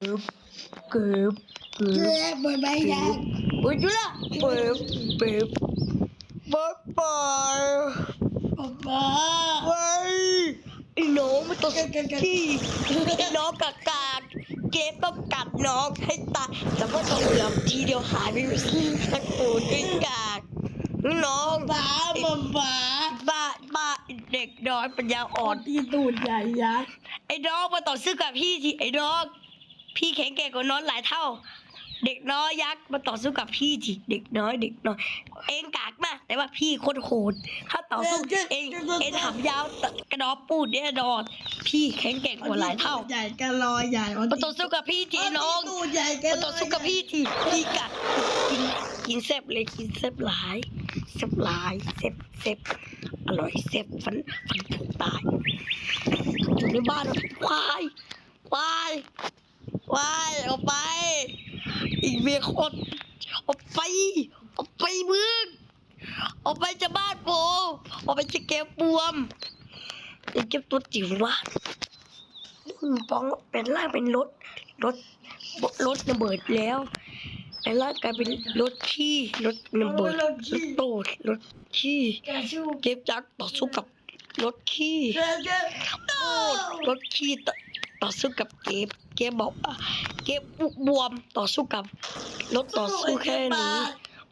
เกือบเกือบเกืเกือบอบหมดใบยางอุ้ยจุละเปิบเปิบเปิบเปิบป๊าป๊าเว้ยไอ้น้องมันต้องขี้ไอ้น้องกากาดเก็บต้องกัดน้องให้ตายแต่ว่าต้องเหลือมทีเดียวหายไปสักตูนด้วยกากน้องป๊าป๊าป๊าบ้าบ้าเด็กน้อยปัญญาอ่อนที่ตูดใหญ่ยักษ์ไอ้น้องมาต่อสู้กับพี่ทีไอ้น้อง พี่แข็งแกร่งกว่าน้องหลายเท่า เด็กน้อยยักษ์มาต่อสู้กับพี่ทีเด็กน้อย เด็กน้อย เองกากมากแต่ว่าพี่โคตรโหดถ้าต่อสู้เองเองหับยาวกระดอปูดแน่นอนพี่แข็งแกร่งกว่าหลายเท่าใหญ่กันรอใหญ่มาต่อสู้กับพี่ทีน้องตูดใหญ่กันมาต่อสู้กับพี่ทีพี่กัดกินกินแซ่บเลยกินแซ่บหลายแซ่บหลายแซ่บแซ่บอร่อยแซ่บฟันฟันผุตายอยู่ในบ้านควายวาย วายออกไป อีกเมียคนออกไปออกไปมึงออกไปจากบ้านผมออกไปจากแกบวมไอ้เก็บตัวจิ๋ววะอืมปองเป็นร่างเป็นรถรถรถระเบิดแล้วเป็นร่างกลายเป็นรถขี้รถระเบิดรถตูดรถขี้กระชู้เก็บจักรต่อสู้กับรถขี้เกือบเกือบตูรดถขี้ ต่อสู้กับเก็บเก็บบอกว่าเก็บบวมต่อสู้กับรถต่อสู้แค่นี้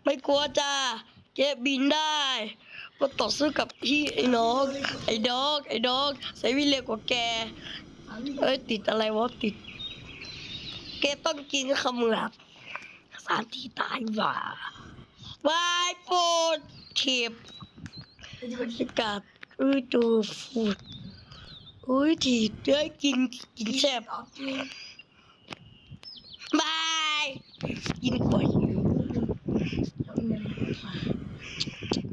ไม่กลัวจ้าเก็บบินได้ก็ต่อสู้กับพี่ไอ้น้องไอ้ดอกไอ้ดอกใส่วิเล็กกว่าแกเอ้ยติดอะไรวะติดแกต้องกินขมือบสารที่ตายหว่าวายโปรดเข็บกาศเอ้ยดูฟูด อ้ยถีบได้กินกินแซ่บบายกินบ่อย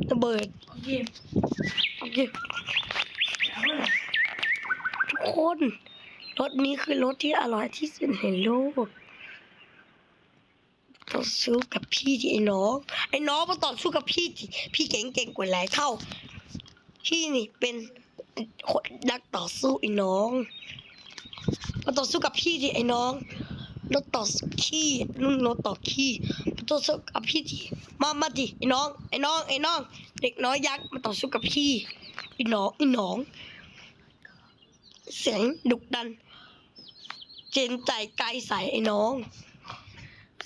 ระเบิดเก็บโอเคทุกคนรถนี้คือรถที่อร่อยที่สุดในโลกต่อสู้กับพี่ที่ไอ้น้อง ไอ้น้องมาต่อสู้กับพี่ที่พี่เก่งเก่งกว่าหลายเท่า พี่นี่เป็น นักต่อสู้ไอ้น้องมาต่อสู้กับพี่ทีไอ้น้องรถต่อขี้นุ่นรถต่อขี้มาต่อสู้กับพี่ทีมามาดิไอ้น้องไอ้น้องไอ้น้อง เด็กน้อยยักษ์มาต่อสู้กับพี่ไอ้น้องไอ้น้อง เสียงดุดัน เจนใจไกลใสไอ้น้อง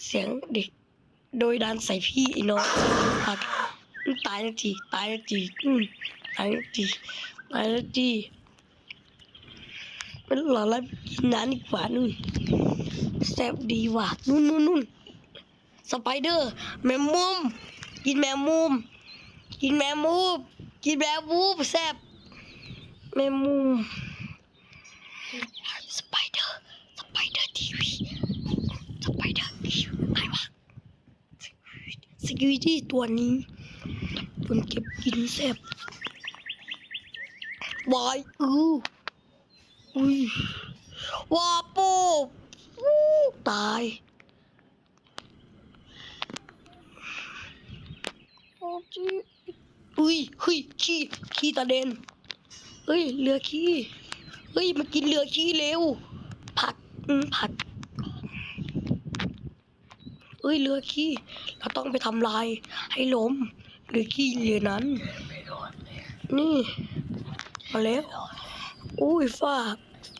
เสียงเด็กโดยดันใส่พี่ไอ้น้องตายแล้วจีตายแล้วจีตายแล้ว จีตายแล้วจีเป็นหล่อแล้วกินน้ำดีกว่านู่นแซ่บดีว่ะนู่นนู่นนู่นสไปเดอร์ แมงมุม กินแมงมุม กินแมงมุม กินแมงมุมแซ่บแมงมุมสไปเดอร์ สไปเดอร์ทีวี สไปเดอร์ทีวีอะไรวะสกิวิตี้ตัวนี้มันเก็บกินแซ่บ วายอืออุ้ยว้าปูอู้ตาย โอ้จีอุ้ยเฮ้ยขี้ขี้ตาเด่นเฮ้ยเรือขี้เฮ้ยมากินเรือขี้เร็ว ผักอืมผักเอ้ยเรือขี้เราต้องไปทำลายให้ล้มเรือขี้เรือนั้น นี่ มาแล้วอุ้ยฝาก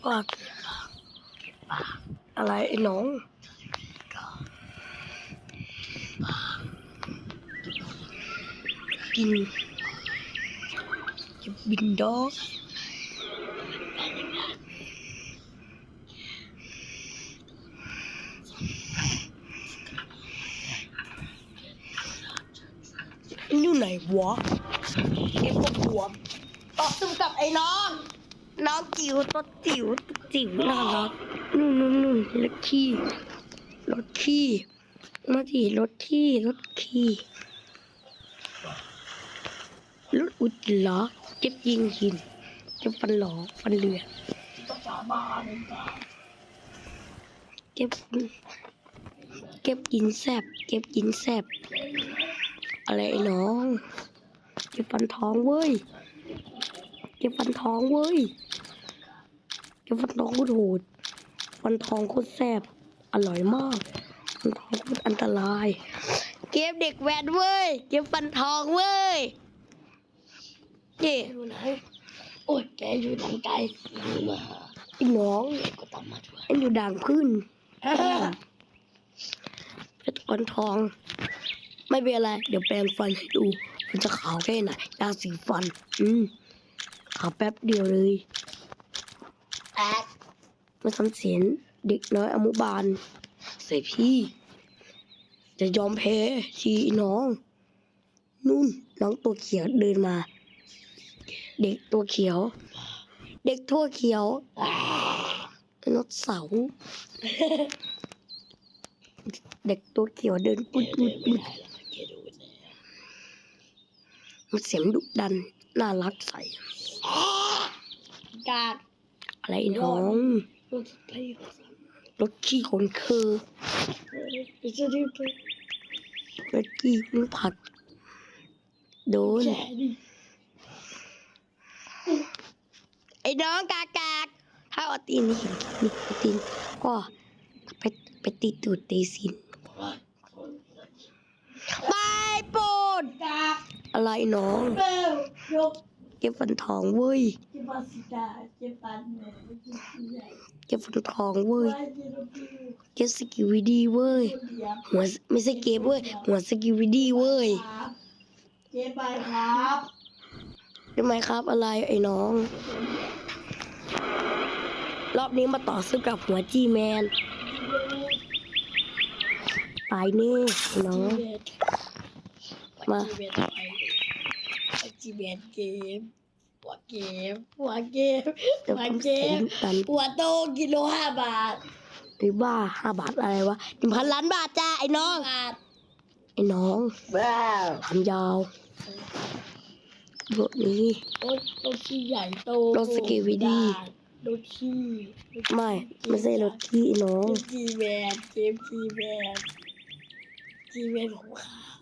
ฝากอะไรไอ้น้องกินจะบินดอกอยู่ไหนวะเก็บกบว มต่อสู้กับไอ้น้องน้องจิ๋วตัวจิ๋วตัวจิ๋วน่ารักนู่นนู่นนู่นรถขี้รถขี้มาดิรถขี้รถขี้รถอุดหรอเก็บยิงหินเก็บฟันหลอฟันเรือเก็บเก็บกินแซบเก็บกินแซบอะไรไอ้น้องเก็บฟันท้องเว้ย เก็บฟันทองเว้ย เก็บฟันทองโคตรโหดฟันทองโคตรแซ่บร่อยมาก ฟันทองโคตรอันตราย เกมเด็กแวนเว้ย เกมฟันทองเว้ยเย่อยู่ไหนโอ้ยแกอยู่ทางไกลมาไอ้น้องก็ตามมาด้วยไอ้อยู่ด่างพื้นเพชรฟันทอง ไม่เป็นไร เดี๋ยวแปรงฟันให้ดู มันจะขาวแค่ไหนยาสีฟัน อืม ขาวแป๊บเดียวเลยแอดมาทำเสียงเด็กน้อยอนุบาลใส่พี่ จะยอมแพ้ทีน้อง นุ่นน้องตัวเขียวเดินมา เด็กตัวเขียว เด็กทั่วเขียวไอ้นกเสาร์เด็กตัวเขียวเดินปุดปุดปุดแกดูแน่มันเสียงดุดัน น่ารักใส กากอะไรน้องรถไฟรถขี้คนคือจะรีบไปรถขี้มันผัด โดนแกดิไอ้น้องกากากถ้าเอาตีนเห็นนี่เอาตีนก็ไปไปตีตูดตีสินไปโปดกากอะไรน้องเบลยก เก็บฟันทองเว้ยจิบาสิตาจิบันเนี่ยจิบใหญ่เก็บฟันทองเว้ยไว้จิบปิวเก็บสกิวิดีเว้ยเดียบหัวไม่ใช่เก็บเว้ย หัวสกิวิดีเว้ยครับเจ๊ไปครับใช่ไหมครับอะไรไอ้น้อง รอบนี้มาต่อสู้กับหัวจีแมนตายแน่ไอ้น้อง มา จีเบนไปจีเบนเกมหัวเกมหัวเกมจะหัวทำเกเสียงมดันหัวโตกิโลห้าบาทหรือบ้าห้าบาทอะไรวะหนึ่งพันล้านบาทจ้าไอ้น้องบาทไอ้น้องว้าวทำยาวรถนี้รถรถที่ใหญ่โตรถสกีวิดีรถที่ไม่ไม่ใช่รถที่ไอ้น้องเกมจีแมนเกมจีแมนจีแมนของขาว